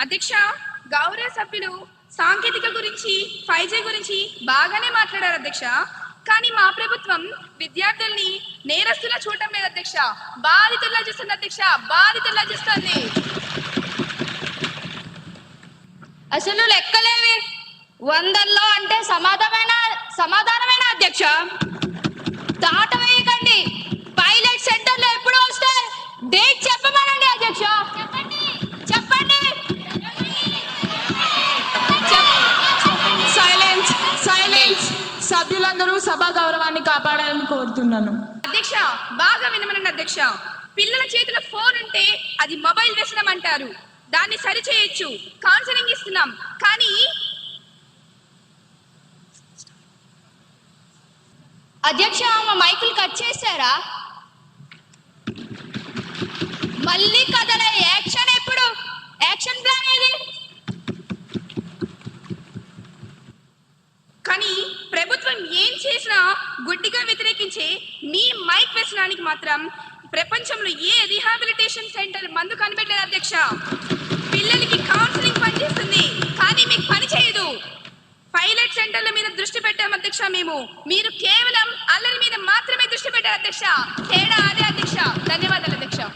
అధ్యక్ష గౌరవ సభ్యులు సాంకేతిక గురించి ఫైవ్ జీ గురించి బాగానే మాట్లాడారు అధ్యక్ష. కానీ మా ప్రభుత్వం విద్యార్థుల్ని నేరస్తులా చూడటం లేదు అధ్యక్ష. బాధితుల్లా చూస్తుంది అధ్యక్ష. బాధితుల్లా చూస్తుంది. అసలు లెక్కలేవి. వందల్లో అంటే సమాధానమైన సమాధానమైన అధ్యక్ష? సభ్యులందరూ సభా గౌరవాన్ని కాపాడాలని కోరుతున్నాను. అధ్యక్ష బాగా వినమనండి అధ్యక్ష. పిల్లల చేతిలో ఫోన్ ఉంటే అది మొబైల్ వ్యసనం అంటారు. దాన్ని సరి చేయొచ్చు కౌన్సిలింగ్ ఇస్తున్నాం. కానీ అధ్యక్ష మా మైకులు కట్ చేశారా? మళ్ళీ కదలే యాక్షన్ ఎప్పుడు? యాక్షన్ ప్లాన్ ఏది కానీ ప్రభుత్వం ఏం చేసినా గుడ్డిగా వ్యతిరేకించే మీ మైక్ వ్యసనానికి మాత్రం ప్రపంచంలో ఏ రీహాబిలిటేషన్ సెంటర్ మందు కనిపెట్టలేదు అధ్యక్ష? పిల్లలకి కౌన్సిలింగ్ పనిచేస్తుంది కానీ మీకు పని చేయదు. పైలట్ సెంటర్ల మీద దృష్టి పెట్టాం అధ్యక్ష మేము. మీరు కేవలం అల్లరి మీద మాత్రమే దృష్టి పెట్టారు అధ్యక్ష. తేడా అదే అధ్యక్ష. ధన్యవాదాలు అధ్యక్ష.